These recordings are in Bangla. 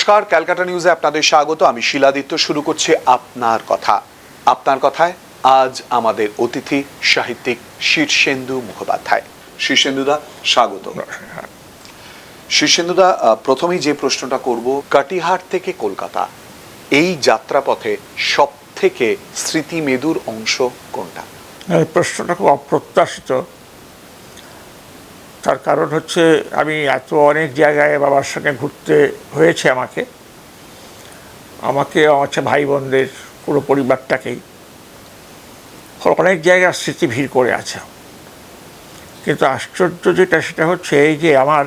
নমস্কার, ক্যালকাটা নিউজে আপনাদের স্বাগত। আমি শিলাদিত্য, শুরু করছি আপনার কথা। আপনার কথায় আজ আমাদের অতিথি সাহিত্যিক শীর্ষেন্দু মুখোপাধ্যায়। শীর্ষেন্দুদা, স্বাগত। শীর্ষেন্দুদা প্রথমেই যে প্রশ্নটা করব কাটিহাট থেকে কলকাতা, এই যাত্রাপথে সব থেকে স্মৃতি মেদুর অংশ কোনটা? প্রশ্নটা খুব অপ্রত্যাশিত। তার কারণ হচ্ছে আমি এত অনেক জায়গায় বাবার সঙ্গে ঘুরতে হয়েছে আমাকে। আমাকে, আমার ভাই বোনদের পুরো পরিবারটাকেই। অনেক জায়গায় স্মৃতি ভিড় করে আছে। কিন্তু আশ্চর্য যেটা, সেটা হচ্ছে এই যে আমার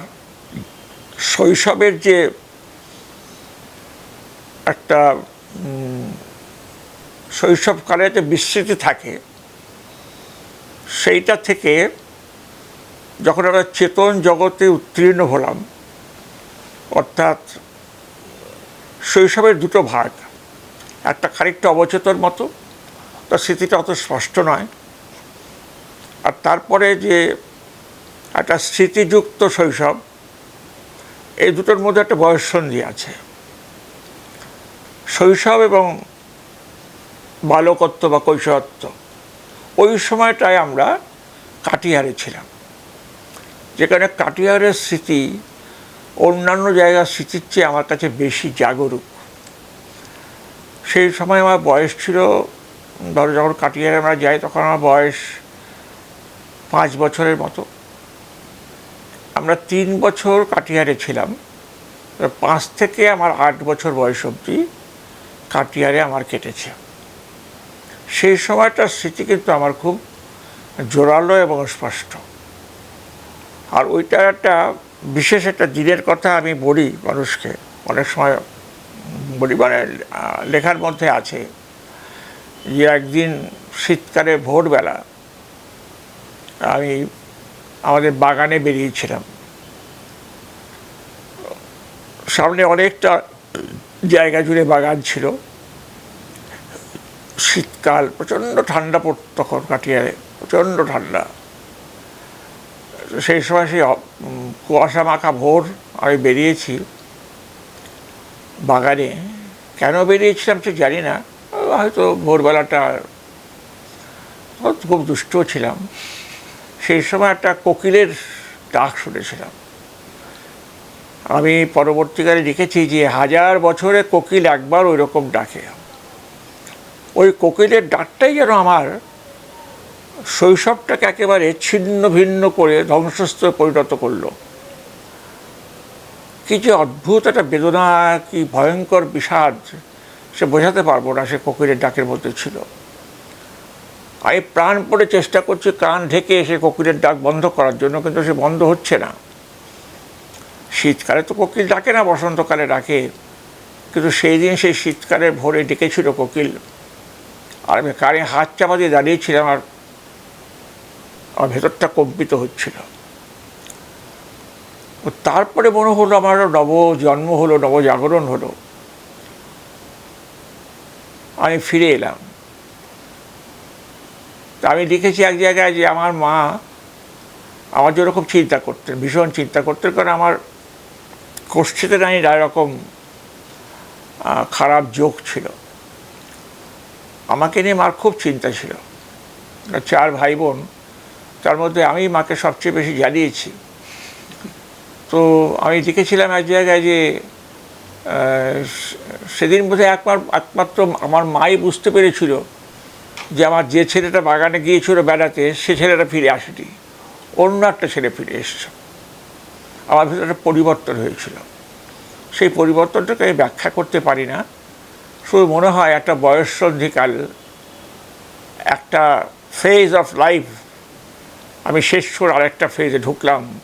শৈশবের যে একটা শৈশবকালে যে বিস্মৃতি থাকে, সেইটা থেকে যখন আমরা চেতন জগতে উত্তীর্ণ হলাম, অর্থাৎ শৈশবের দুটো ভাগ, একটা খানিকটা অবচেতন মতো তার স্মৃতিটা অত স্পষ্ট নয়, আর তারপরে যে একটা স্মৃতিযুক্ত শৈশব, এই দুটোর মধ্যে একটা বয়ঃসন্ধি আছে। শৈশব এবং বালকত্ব বা কৈশোরত্ব, ওই সময়টায় আমরা কাটিহারে ছিলাম। যেখানে কাটিয়ারের স্মৃতি, অন্যান্য জায়গার স্মৃতির চেয়ে আমার কাছে বেশি জাগরুক। সেই সময় আমার বয়স ছিল, ধরো যখন কাটিয়ারে আমরা যাই, তখন আমার বয়স পাঁচ বছরের মতো। আমরা তিন বছর কাটিয়ারে ছিলাম। পাঁচ থেকে আমার আট বছর বয়স অবধি কাটিয়ারে আমার কেটেছে। সেই সময়টার স্মৃতি কিন্তু আমার খুব জোরালো এবং স্পষ্ট। আর ওইটা একটা বিশেষ একটা দিনের কথা আমি বলি মানুষকে। অনেক সময় বলি মানে লেখার মধ্যে আছে যে, একদিন শীতকালে ভোরবেলা আমি আমাদের বাগানে বেরিয়েছিলাম। সামনে অনেকটা জায়গা জুড়ে বাগান ছিল। শীতকাল, প্রচণ্ড ঠান্ডা পড়ত তখন কাটিয়ে প্রচণ্ড ঠান্ডা। সেই সময় সেই কুয়াশা মাখা ভোর আমি বেরিয়েছি বাগানে। কেন বেরিয়েছিলাম সে জানি না। হয়তো ভোরবেলাটা খুব দুষ্ট ছিলাম। সেই সময় একটা কোকিলের ডাক শুনেছিলাম। আমি পরবর্তীকালে লিখেছি যে হাজার বছরে কোকিল একবার ওই রকম ডাকে। ওই কোকিলের ডাকটাই যেন আমার শৈশবটাকে একেবারে ছিন্ন ভিন্ন করে ধ্বংসস্তূপে পরিণত করল। কি যে অদ্ভুত একটা বেদনা, কি ভয়ঙ্কর বিষাদ, সে বোঝাতে পারব না, সে কোকিলের ডাকের মধ্যে ছিল। আমি প্রাণ পড়ে চেষ্টা করছি কান ঢেকে সে কোকিলের ডাক বন্ধ করার জন্য, কিন্তু সে বন্ধ হচ্ছে না। শীতকালে তো কোকিল ডাকে না, বসন্তকালে ডাকে, কিন্তু সেই দিন সেই শীতকালের ভোরে ডেকেছিল কোকিল। আর আমি কানে হাত চাপা দিয়ে দাঁড়িয়েছিলাম আর আমার ভেতরটা কম্পিত হচ্ছিল। তারপরে মনে হলো আমার নব জন্ম হলো নবজাগরণ হলো। আমি ফিরে এলাম। আমি লিখেছি এক জায়গায় যে আমার মা আমার জন্য খুব চিন্তা করতেন, ভীষণ চিন্তা করতেন, কারণ আমার কোষ্ঠীতে নাই এরকম খারাপ যোগ ছিল। আমাকে নিয়ে মার খুব চিন্তা ছিল। চার ভাই বোন তার মধ্যে আমি মাকে সবচেয়ে বেশি জ্বালিয়েছি তো আমি দেখেছিলাম এক জায়গায় যে সেদিন বোধহয় একবার একমাত্র আমার মাই বুঝতে পেরেছিল যে আমার যে ছেলেটা বাগানে গিয়েছিল বেড়াতে, সে ছেলেটা ফিরে আসেনি। অন্য একটা ছেলে ফিরে এসেছে। আমার ভিতরে একটা পরিবর্তন হয়েছিল। সেই পরিবর্তনটাকে আমি ব্যাখ্যা করতে পারি না। শুধু মনে হয় একটা বয়ঃসন্ধিকাল, একটা ফেজ অফ লাইফ আমি শেষ করে আরেকটা ফেজে ঢুকলাম,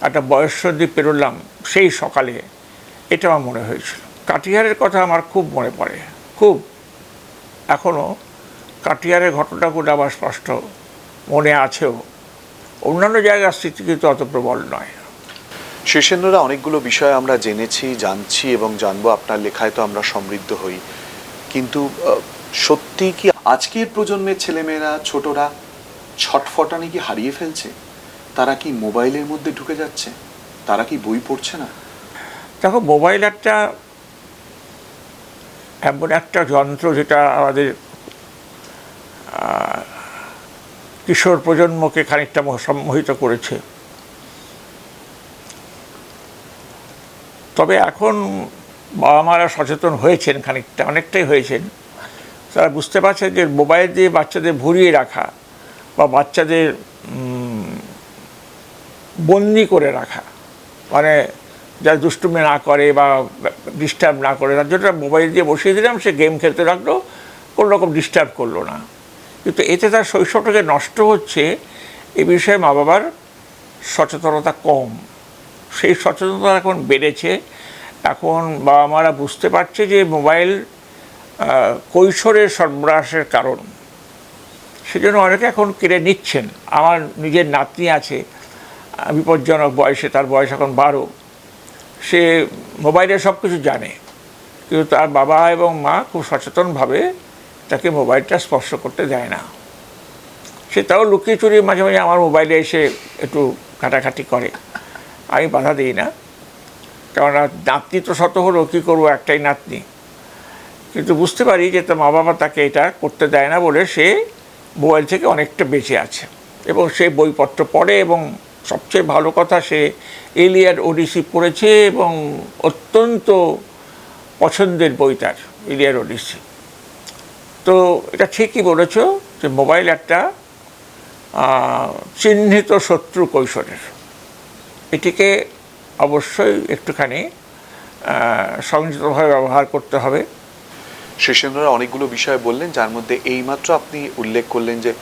একটা বয়স বয়ঃসন্ধি পেরোলাম সেই সকালে। এটা আমার মনে হয়েছিল। কাটিহারের কথা আমার খুব মনে পড়ে, খুব। এখনও কাটিহারের ঘটনাগুলো আমার স্পষ্ট মনে আছেও। অন্যান্য জায়গার স্মৃতি কিন্তু অত প্রবল নয়। শীর্ষেন্দুরা অনেকগুলো বিষয় আমরা জেনেছি, জানছি এবং জানব। আপনার লেখায় তো আমরা সমৃদ্ধ হই। কিন্তু সত্যি কি আজকের প্রজন্মের ছেলেমেয়েরা, ছোটরা ছটফটানি কি হারিয়ে ফেলছে? তারা কি মোবাইলের মধ্যে ঢুকে যাচ্ছে? তারা কি বই পড়ছে না? দেখো, মোবাইল একটা, এমন একটা যন্ত্র যেটা আমাদের কিশোর প্রজন্মকে খানিকটা সম্মোহিত করেছে। তবে এখন বাবা মারা সচেতন হয়েছেন খানিকটা, অনেকটাই হয়েছেন। তারা বুঝতে পারছে যে মোবাইল দিয়ে বাচ্চাদের ভরিয়ে রাখা বা বাচ্চাদের বন্দি করে রাখা। মানে যা দুষ্টুমি না করে বা ডিস্টার্ব না করে, তার জন্য মোবাইল দিয়ে বসিয়ে দিলাম, সে গেম খেলতে লাগল, কোনো রকম ডিস্টার্ব করল না। কিন্তু এতে তার শৈশবটাকে নষ্ট হচ্ছে, এ বিষয়ে মা বাবার সচেতনতা কম। সেই সচেতনতা এখন বেড়েছে। এখন বাবা মারা বুঝতে পারছে যে মোবাইল কৈশোরের সর্বনাশের কারণ। সেজন্য অনেকে এখন কেড়ে নিচ্ছেন। আমার নিজের নাতনি আছে, বিপজ্জনক বয়সে, তার বয়স এখন বারো। সে মোবাইলে সব কিছু জানে। কিন্তু তার বাবা এবং মা খুব সচেতনভাবে তাকে মোবাইলটা স্পর্শ করতে দেয় না। সে তাও লুকিয়ে চুরিয়ে মাঝে মাঝে আমার মোবাইলে এসে একটু ঘাটাঘাটি করে। আমি বাধা দিই না। কেননা নাতনি তো শত হলো, কী করব একটাই নাতনি। কিন্তু বুঝতে পারি যে তার মা বাবা তাকে এটা করতে দেয় না বলে সে মোবাইল থেকে অনেকটা বেঁচে আছে। এবং সে বইপত্র পড়ে এবং সবচেয়ে ভালো কথা, সে এলিয়ার ওডিসি পড়েছে এবং অত্যন্ত পছন্দের বই তার, এলিয়ার ওডিসি। তো এটা ঠিকই বলেছ যে মোবাইল একটা চিহ্নিত শত্রু কৈশোরের। এটিকে অবশ্যই একটুখানি সংযতভাবে ব্যবহার করতে হবে। শীর্ষেন্দ্ররা অনেকগুলো বিষয় বললেন যার মধ্যে এইমাত্র আপনি উল্লেখ করলেন যে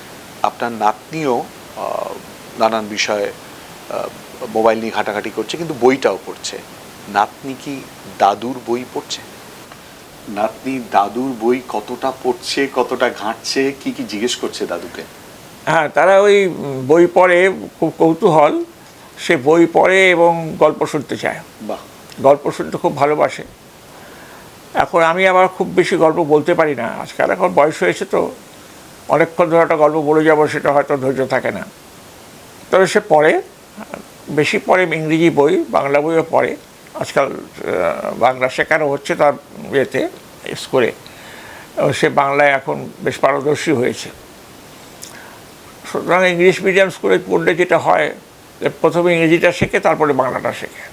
আপনার নাতনিও আহ, নানান বিষয়ে মোবাইল নিয়ে ঘাটাঘাটি করছে কিন্তু বইটাও পড়ছে। নাতনি কি দাদুর বই পড়ছে? নাতনি দাদুর বই কতটা পড়ছে কতটা ঘাঁটছে কি কি জিজ্ঞেস করছে দাদুকে? হ্যাঁ তারা ওই বই পড়ে খুব কৌতূহল। সে বই পড়ে এবং গল্প শুনতে চায়। বাহ। গল্প শুনতে খুব ভালোবাসে। এখন আমি আবার খুব বেশি গল্প বলতে পারি না। আজকাল এখন বয়স হয়েছে তো। অনেকক্ষণ ধরে একটা গল্প বলে যাব, সেটা হয়তো ধৈর্য থাকে না। তবে সে পড়ে, বেশি পড়ে ইংরেজি বই, বাংলা বইও পড়ে। আজকাল বাংলা শেখানো হচ্ছে তার ইয়েতে, স্কুলে। সে বাংলায় এখন বেশ পারদর্শী হয়েছে। সুতরাং ইংলিশ মিডিয়াম স্কুলে পড়লে যেটা হয়, যে প্রথমে ইংরেজিটা শেখে, তারপরে বাংলাটা শেখে।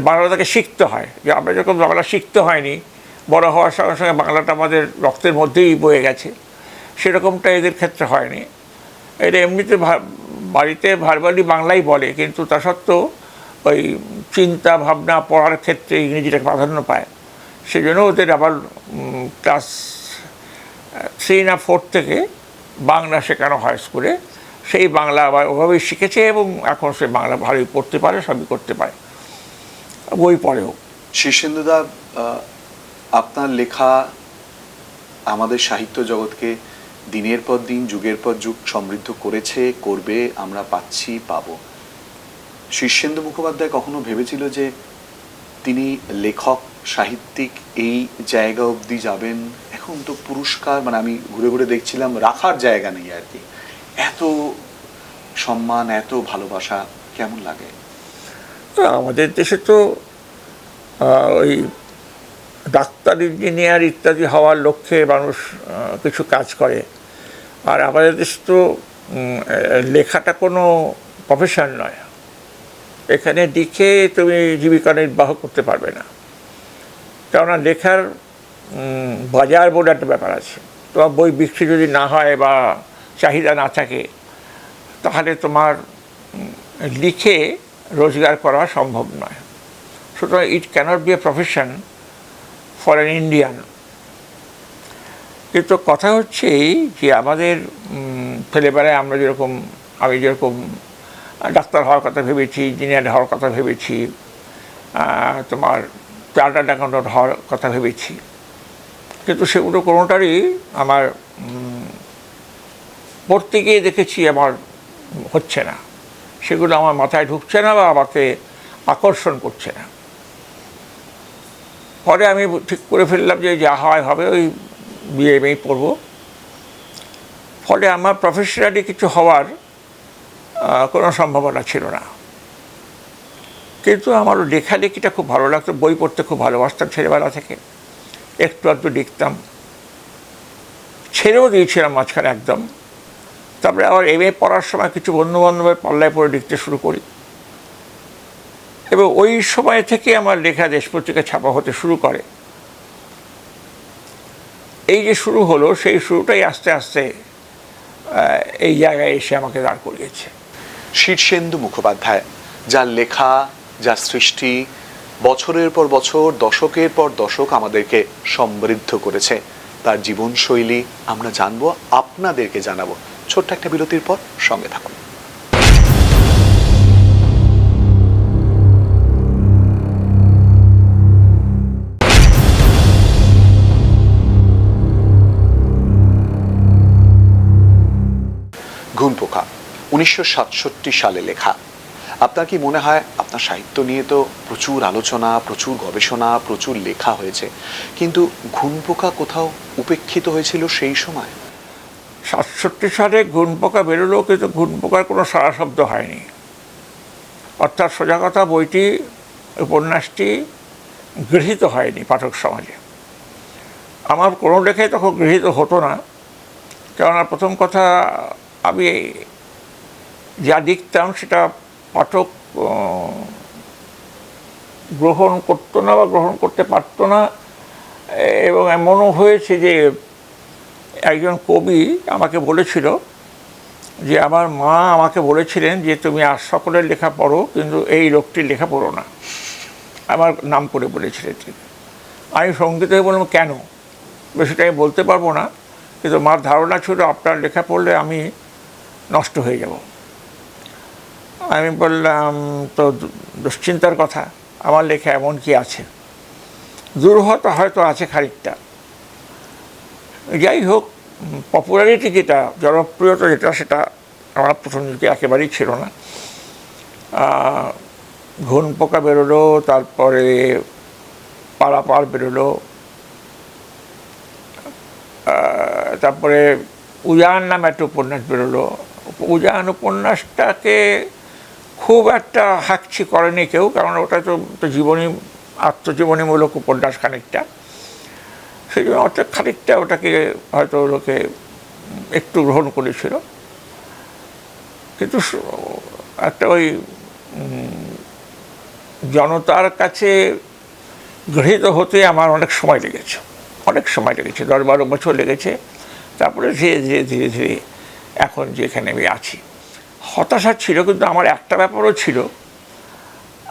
বাংলা তাকে শিখতে হয়। যে আমরা যখন বাংলা শিখতে হয়নি বড় হওয়ার সঙ্গে সঙ্গে বাংলাটা আমাদের রক্তের মধ্যেই বয়ে গেছে। সেরকমটা এদের ক্ষেত্রে হয়নি। এটা এমনিতে বাড়িতে ভারবালি বাংলাই বলে, কিন্তু তা সত্ত্বেও ওই চিন্তা ভাবনা পড়ার ক্ষেত্রে ইংরেজিটা প্রাধান্য পায়। সেজন্য ওদের আবার ক্লাস থ্রি না ফোর থেকে বাংলা শেখানো হয় স্কুলে। সেই বাংলা আবার ওভাবেই শিখেছে এবং এখন সে বাংলা ভালোই পড়তে পারে, সবই করতে পারে। বই পড়েও। শীর্ষেন্দুদা আপনার লেখা আমাদের সাহিত্য জগৎকে দিনের পর দিন, যুগের পর যুগ সমৃদ্ধ করেছে, করবে, আমরা পাচ্ছি, পাবো। শীর্ষেন্দু মুখোপাধ্যায় কখনো ভেবেছিল যে তিনি লেখক, সাহিত্যিক এই জায়গা অবধি যাবেন? এখন তো পুরস্কার মানে আমি ঘুরে ঘুরে দেখছিলাম, রাখার জায়গা নেই আর কি। এত সম্মান, এত ভালোবাসা কেমন লাগে? আমাদের দেশে তো ওই ডাক্তার ইঞ্জিনিয়ার ইত্যাদি হওয়ার লক্ষ্যে মানুষ কিছু কাজ করে। আর আমাদের দেশে তো লেখাটা কোনো প্রফেশন নয়। এখানে লিখে তুমি জীবিকা নির্বাহ করতে পারবে না। কেননা লেখার বাজার বলে একটা ব্যাপার আছে। তোমার বই বিক্রি যদি না হয় বা চাহিদা না থাকে, তাহলে তোমার লিখে রোজগার করা সম্ভব নয়। সুতরাং it cannot be a profession for an Indian কিন্তু কথা হচ্ছে যে আমাদের ছেলেবেলায় আমরা যেরকম, আমি যেরকম ডাক্তার হওয়ার কথা ভেবেছি, ইঞ্জিনিয়ার হওয়ার কথা ভেবেছি তোমার চার্টার্ড অ্যাকাউন্টেন্ট হওয়ার কথা ভেবেছি। কিন্তু সেগুলো কোনোটারই আমার পড়তে গিয়ে দেখেছি আমার হচ্ছে না। সেগুলো আমার মাথায় ঢুকছে না বা আমাকে আকর্ষণ করছে না। পরে আমি ঠিক করে ফেললাম যে যা হয় হবে, ওই বিয়ে এমএই পড়ব। ফলে আমার প্রফেশনালি কিছু হওয়ার কোনো সম্ভাবনা ছিল না। কিন্তু আমারও লেখালেখিটা খুব ভালো লাগতো, বই পড়তে খুব ভালোবাসতাম ছেলেবেলা থেকে। একটু আধটু লিখতাম। ছেড়েও দিয়েছিলাম মাঝখানে একদম। তারপরে আবার এম এ পড়ার সময় কিছু বন্ধু বান্ধবের পাল্লায় পড়ে লিখতে শুরু করি। এবং ওই সময় থেকে আমার লেখা দেশ পত্রিকা ছাপা হতে শুরু করে। এই যে শুরু হলো, সেই শুরুটাই আস্তে আস্তে এই জায়গায় এসে আমাকে দাঁড় করিয়েছে। শীর্ষেন্দু মুখোপাধ্যায়, যার লেখা, যার সৃষ্টি বছরের পর বছর, দশকের পর দশক আমাদেরকে সমৃদ্ধ করেছে। তার জীবনশৈলী আমরা জানব, আপনাদেরকে জানাব। ছোট্ট একটা বিরতির পর সঙ্গে থাকুন। ঘুম পোকা উনিশশো সাতষট্টি সালে লেখা। আপনার কি মনে হয়, আপনার সাহিত্য নিয়ে তো প্রচুর আলোচনা, প্রচুর গবেষণা, প্রচুর লেখা হয়েছে। কিন্তু ঘুম পোকা কোথাও উপেক্ষিত হয়েছিল সেই সময়? সাতষট্টি সালে ঘুন পোকা বেরোলেও কিন্তু ঘুন পোকার কোনো সারা শব্দ হয়নি। অর্থাৎ সোজা কথা, বইটি, উপন্যাসটি গৃহীত হয়নি পাঠক সমাজে। আমার কোনো লেখাই তখন গৃহীত হতো না। কেননা প্রথম কথা আমি যা লিখতাম সেটা পাঠক গ্রহণ করতো না বা গ্রহণ করতে পারতো না। এবং এমনও হয়েছে যে একজন কবি আমাকে বলেছিল যে আমার মা আমাকে বলেছিলেন যে তুমি আর সকলের লেখা পড়ো, কিন্তু এই লোকটির লেখা পড়ো না। আমার নাম করে বলেছিলেন তিনি। আমি সংগীত হয়ে বললাম, কেন? বেশিটা আমি বলতে পারব না, কিন্তু মার ধারণা ছিল আপনার লেখা পড়লে আমি নষ্ট হয়ে যাব। আমি বললাম, তো দুশ্চিন্তার কথা, আমার লেখা এমন কি আছে? দুর্হত হয়তো আছে খানিকটা। যাই হোক পপুলারিটি যেটা, জনপ্রিয়তা যেটা, সেটা আমার প্রথম দিকে একেবারেই ছিল না। ঘুন পোকা বেরোলো, তারপরে পারাপার বেরোলো। তারপরে উজান নামে একটা উপন্যাস বেরোলো। উজান উপন্যাসটাকে খুব একটা হাকছি করেনি কেউ, কারণ ওটা তো জীবনী, আত্মজীবনীমূলক উপন্যাস খানিকটা। সেই জন্য অর্থাৎ খানিকটা ওটাকে হয়তো লোকে একটু গ্রহণ করেছিল। কিন্তু একটা ওই জনতার কাছে গৃহীত হতে আমার অনেক সময় লেগেছে। অনেক সময় লেগেছে, দশ বারো বছর লেগেছে। তারপরে ধীরে ধীরে ধীরে ধীরে এখন যেখানে আমি আছি। হতাশা ছিল, কিন্তু আমার একটা ব্যাপারও ছিল।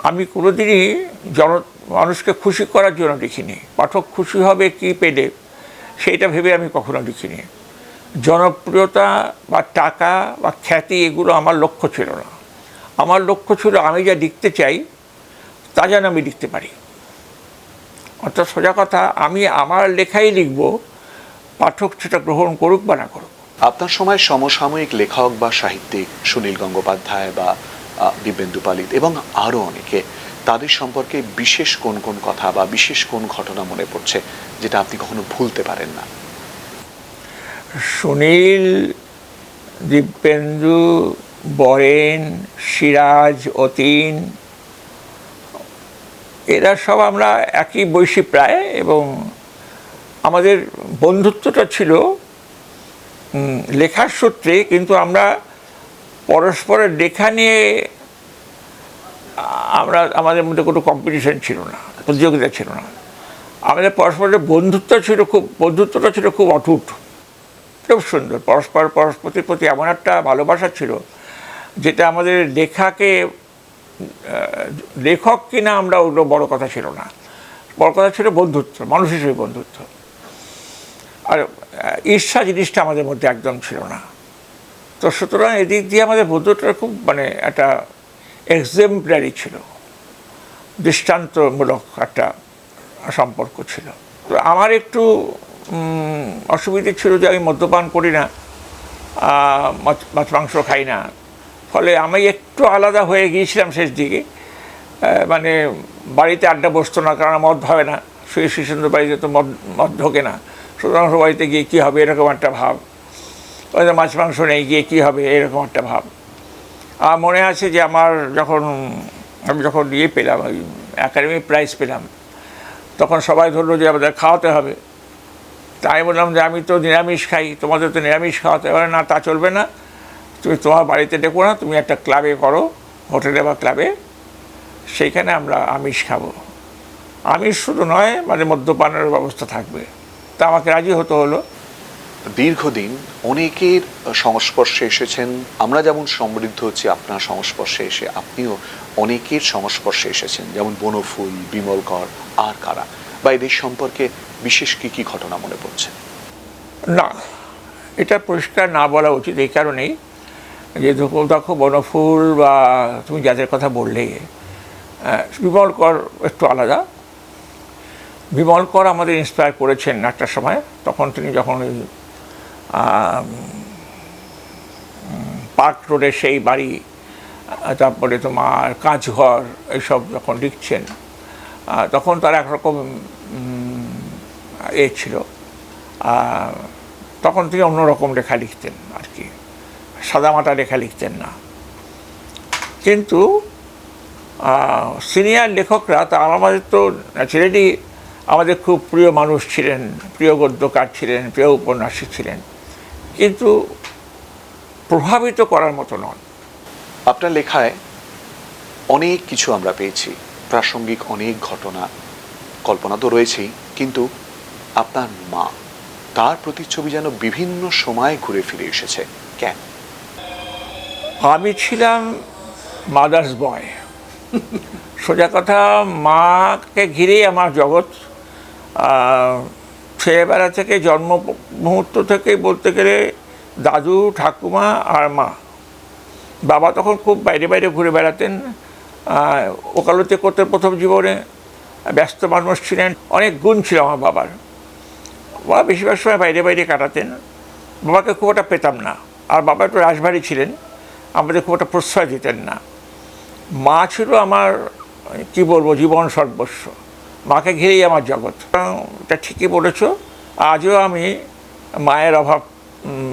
আমি কোনোদিনই জন, মানুষকে খুশি করার জন্য লিখিনি পাঠক খুশি হবে কি পেলে সেইটা ভেবে আমি কখনো লিখিনি জনপ্রিয়তা বা টাকা বা খ্যাতি, এগুলো আমার লক্ষ্য ছিল না। আমার লক্ষ্য ছিল আমি যা লিখতে চাই, তা যেন আমি লিখতে পারি। অর্থাৎ সোজা কথা, আমি আমার লেখাই লিখব, পাঠক সেটা গ্রহণ করুক বা না করুক। আপনার সময় সমসাময়িক লেখক বা সাহিত্যিক সুনীল গঙ্গোপাধ্যায় বা দিব্যেন্দু পালিত এবং আরও অনেকে, তাদের সম্পর্কে বিশেষ কোন কোন কথা বা বিশেষ কোন ঘটনা মনে পড়ছে যেটা আপনি কখনো ভুলতে পারেন না? সুনীল, দিব্যেন্দু, বরেন, সিরাজ, অতীন, এরা সব আমরা একই বয়সী প্রায় এবং আমাদের বন্ধুত্বটা ছিল লেখার সূত্রে কিন্তু আমরা পরস্পরের লেখা নিয়ে আমরা আমাদের মধ্যে কোনো কম্পিটিশন ছিল না, প্রতিযোগিতা ছিল না। আমাদের পরস্পরের বন্ধুত্ব ছিল খুব, বন্ধুত্বটা ছিল খুব অটুট। খুব সুন্দর। পরস্পর পরস্পরের প্রতি এমন একটা ভালোবাসা ছিল যেটা আমাদের লেখাকে লেখক কিনা আমরা ওগুলো বড় কথা ছিল না। বড় কথা ছিল বন্ধুত্ব, মানুষ হিসেবে বন্ধুত্ব। আর ঈর্ষা জিনিসটা আমাদের মধ্যে একদম ছিল না। তো সুতরাং এদিক দিয়ে আমাদের বন্ধুত্বটা খুব মানে একটা এক্সেম্পলারি ছিল। দৃষ্টান্তমূলক একটা সম্পর্ক ছিল। তো আমার একটু অসুবিধে ছিল যে আমি মদ্যপান করি না মাছ মাংস খাই না। ফলে আমি একটু আলাদা হয়ে গিয়েছিলাম শেষ দিকে। মানে বাড়িতে আড্ডা বসতো না, কারণ মদ হবে না। শুয়ে শিশুদের বাড়িতে তো মদ মদ ঢোকে না। বাড়িতে গিয়ে কী হবে? এরকম একটা ভাব। হয়তো মাছ, মাংস নেই, গিয়ে কী হবে? এরকম একটা ভাব। আমার মনে আছে যে আমার যখন, আমি যখন ইয়ে পেলাম, ওই একাডেমি প্রাইজ পেলাম, তখন সবাই ধরলো যে আমাদের খাওয়াতে হবে। তাই বললাম যে আমি তো নিরামিষ খাই, তোমাদের তো নিরামিষ খাওয়াতে হবে। না, তা চলবে না। তুমি তোমার বাড়িতে ডেকো না, তুমি একটা ক্লাবে করো হোটেলে বা ক্লাবে সেইখানে আমরা আমিষ খাব। আমিষ শুধু নয় মানে মদ্যপানের ব্যবস্থা থাকবে। তা আমাকে রাজি হতে হলো। দীর্ঘদিন অনেকের সংস্পর্শে এসেছেন। আমরা যেমন সমৃদ্ধ হচ্ছি আপনার সংস্পর্শে এসে আপনিও অনেকের সংস্পর্শে এসেছেন। যেমন বনফুল বিমল কর আর কারা? বা এদের সম্পর্কে বিশেষ কি কি ঘটনা মনে পড়ছে? না এটা পরিষ্কার না বলা উচিত এই কারণেই যে দেখো দেখো বনফুল বা তুমি যাদের কথা বললে বিমল কর একটু আলাদা। বিমল কর আমাদের ইন্সপায়ার করেছেন একটা সময়, তখন তিনি যখন ওই পার্ক রোডে সেই বাড়ি তারপরে তোমার কাঁচঘর এইসব যখন লিখছেন তখন তার একরকম এ ছিল। তখন তিনি অন্যরকম লেখা লিখতেন আর কি। সাদামাটা লেখা লিখতেন না। কিন্তু সিনিয়র লেখকরা তা আমাদের তো ন্যাচারালি আমাদের খুব প্রিয় মানুষ ছিলেন প্রিয় গদ্যকার ছিলেন প্রিয় উপন্যাসী ছিলেন। কিন্তু প্রভাবিত করার মতো নন। আপনার লেখায় অনেক কিছু আমরা পেয়েছি। প্রাসঙ্গিক অনেক ঘটনা কল্পনা তো রয়েছেই কিন্তু আপনার মা তার প্রতিচ্ছবি যেন বিভিন্ন সময় ঘুরে ফিরে এসেছে। কেন? আমি ছিলাম মাদার্স বয় সোজা কথা মাকে ঘিরেই আমার জগৎ। ছেলেবেলা থেকে, জন্ম মুহূর্ত থেকে বলতে গেলে দাদু, ঠাকুমা আর মা। বাবা তখন খুব বাইরে বাইরে ঘুরে বেড়াতেন। ওকালতি করতেন প্রথম জীবনে। ব্যস্ত মানুষ ছিলেন। অনেক গুণ ছিল আমার বাবার। বাবা বেশিরভাগ সময় বাইরে বাইরে কাটাতেন। বাবাকে খুব একটা পেতাম না। আর বাবা একটু রাজবাড়ি ছিলেন। আমাদের খুব একটা প্রশ্রয় দিতেন না। মা ছিল আমার, কি বলব, জীবন সর্বস্ব। মাকে ঘিরেই আমার জগৎ। এটা ঠিকই বলেছ আজও আমি মায়ের অভাব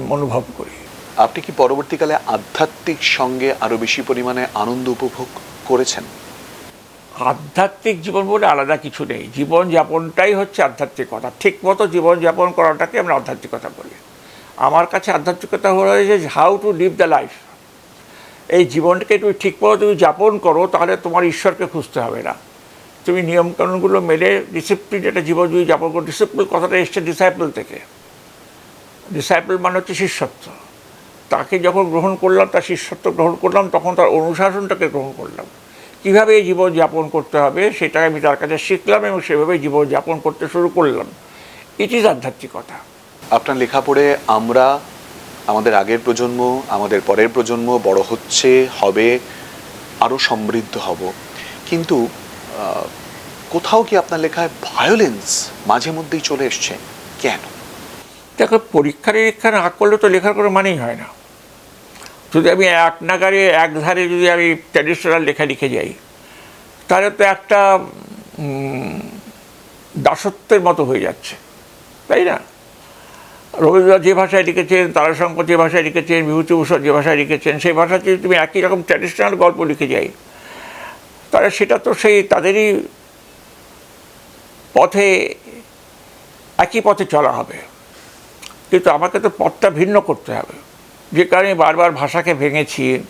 অনুভব করি। আপনি কি পরবর্তীকালে আধ্যাত্মিক সঙ্গে আরও বেশি পরিমাণে আনন্দ উপভোগ করেছেন? আধ্যাত্মিক জীবন বলে আলাদা কিছু নেই। জীবনযাপনটাই হচ্ছে আধ্যাত্মিকতা। ঠিক মতো জীবন যাপন করাটাকে আমরা আধ্যাত্মিকতা বলি। আমার কাছে আধ্যাত্মিকতা হলো যে how to live the life এই জীবনটাকে তুমি ঠিক মতো তুমি যাপন করো তাহলে তোমার ঈশ্বরকে খুঁজতে হবে না। তুমি নিয়মকানুনগুলো মেলে ডিসিপ্লিন একটা জীবন যদি যাপন করো ডিসিপ্লিন কথাটা এসছে ডিসাইপল থেকে। ডিসাইপল মানে হচ্ছে শিষ্যত্ব। তাকে যখন গ্রহণ করলাম, তার শিষ্যত্ব গ্রহণ করলাম, তখন তার অনুশাসনটাকে গ্রহণ করলাম। কীভাবে এই জীবন যাপন করতে হবে, সেটা আমি তার কাছে শিখলাম এবং সেভাবে জীবন যাপন করতে শুরু করলাম। ইট ইজ আধ্যাত্মিকতা। আপনার লেখা পড়ে আমরা, আমাদের আগের প্রজন্ম, আমাদের পরের প্রজন্ম বড় হচ্ছে, হবে আরও সমৃদ্ধ হব। কিন্তু কোথাও কি আপনার লেখায় ভায়োলেন্স মাঝে মধ্যেই চলে এসছে? কেন? দেখো, পরীক্ষা নিরীক্ষা না করলে তো লেখার কোনো মানেই হয় না। যদি আমি এক নাগারে, এক ধারে যদি আমি ট্র্যাডিশনাল লেখা লিখে যাই, তাহলে তো একটা দাসত্বের মতো হয়ে যাচ্ছে, তাই না? রবীন্দ্রনাথ যে ভাষায় লিখেছেন, তারাশঙ্কর যে ভাষায় লিখেছেন, বিভূতিভূষণ যে ভাষায় লিখেছেন, সেই ভাষাতে তুমি একই রকম ট্র্যাডিশনাল গল্প লিখে যাই তাহলে সেটা তো সেই তাদেরই পথে, একই পথে চলা হবে। কিন্তু আমাকে তো পথটা ভিন্ন করতে হবে। যে কারণে বারবার ভাষাকে ভেঙেছি,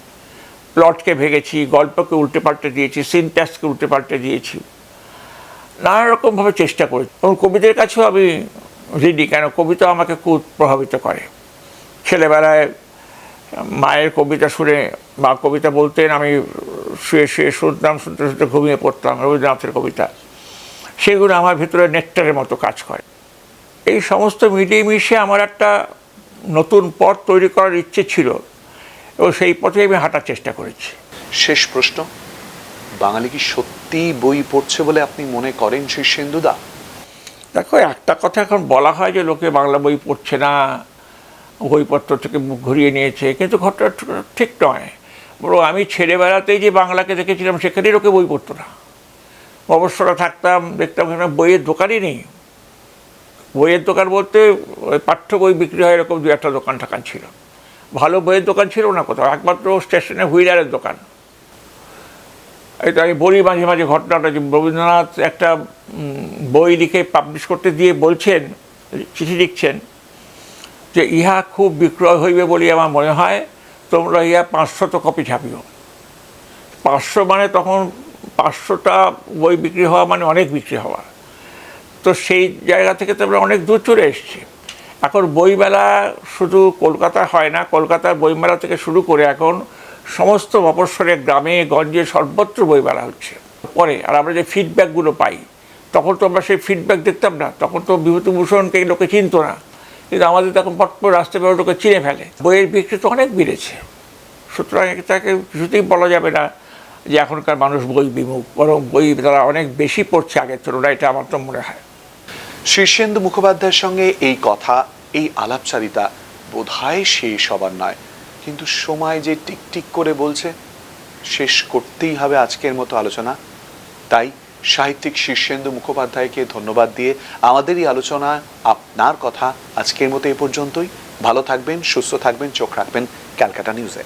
প্লটকে ভেঙেছি, গল্পকে উল্টে পাল্টে দিয়েছি সিনট্যাক্সকে উল্টে পাল্টে দিয়েছি। নানা রকমভাবে চেষ্টা করেছি। এবং কবিদের কাছেও আমি রিডি কেন কবিতা আমাকে খুব প্রভাবিত করে। ছেলেবেলায় মায়ের কবিতা শুনে মা কবিতা বলতেন, আমি শুয়ে শুয়ে শুনতাম শুনতে শুনতে ঘুমিয়ে পড়তাম রবীন্দ্রনাথের কবিতা। সেগুলো আমার ভিতরে নেকটারের মতো কাজ করে। এই সমস্ত মিলিয়ে মিশিয়ে আমার একটা নতুন পথ তৈরি করার ইচ্ছে ছিল এবং সেই পথে আমি হাঁটার চেষ্টা করেছি। শেষ প্রশ্ন বাঙালি কি সত্যি বই পড়ছে বলে আপনি মনে করেন শীর্ষেন্দুদা দেখো একটা কথা এখন বলা হয় যে লোকে বাংলা বই পড়ছে না বইপত্র থেকে মুখ ঘুরিয়ে নিয়েছে কিন্তু ঘটনা ঠিক নয়। বড় আমি ছেলেবেলাতেই যে বাংলাকে দেখেছিলাম, সেখানেই লোকে বই পড়তো না। অবসরে থাকতাম, দেখতাম এখানে বইয়ের দোকানই নেই। বইয়ের দোকান বলতে ওই পাঠ্য বই বিক্রি হয় এরকম দু একটা দোকান ঠাকান ছিল। ভালো বইয়ের দোকান ছিল না কোথাও, একমাত্র স্টেশনে হুইলারের দোকান। এটা আমি বলি মাঝে মাঝে ঘটনাটা যে রবীন্দ্রনাথ একটা বই লিখে পাবলিশ করতে দিয়ে বলছেন, চিঠি লিখছেন যে, ইহা খুব বিক্রয় হইবে বলে আমার মনে হয় তোমরা ইহা পাঁচশত কপি ছাপিও। পাঁচশো মানে তখন পাঁচশোটা বই বিক্রি হওয়া মানে অনেক বিক্রি হওয়া। তো সেই জায়গা থেকে তো আমরা অনেক দূর চলে এসেছি। এখন বইমেলা শুধু কলকাতা হয় না, কলকাতার বইমেলা থেকে শুরু করে এখন সমস্ত মফস্বলে, গ্রামে, গঞ্জে সর্বত্র বইমেলা হচ্ছে। পরে, আর আমরা যে ফিডব্যাকগুলো পাই, তখন তো আমরা সেই ফিডব্যাক দেখতাম না। তখন তো বিভূতিভূষণকে লোকে চিনতো না। কিন্তু আমাদের তখন পটপট রাস্তায় বেরো লোকে চিনে ফেলে। বইয়ের বিক্রি তো অনেক বেড়েছে। সুতরাং তাকে কিছুতেই বলা যাবে না যে এখনকার মানুষ বই বিমুখ, বরং বই তারা অনেক বেশি পড়ছে আগের তুলনায়, এটা আমার তো মনে হয়। শীর্ষেন্দু মুখোপাধ্যায়ের সঙ্গে এই কথা, এই আলাপচারিতা বোধহয় শেষ হবার নয়। কিন্তু সময় যে টিক টিক করে বলছে, শেষ করতেই হবে আজকের মতো আলোচনা। তাই সাহিত্যিক শীর্ষেন্দু মুখোপাধ্যায়কে ধন্যবাদ দিয়ে আমাদের এই আলোচনা আপনার কথা আজকের মতো এ পর্যন্তই। ভালো থাকবেন, সুস্থ থাকবেন, চোখ রাখবেন ক্যালকাটা নিউজে।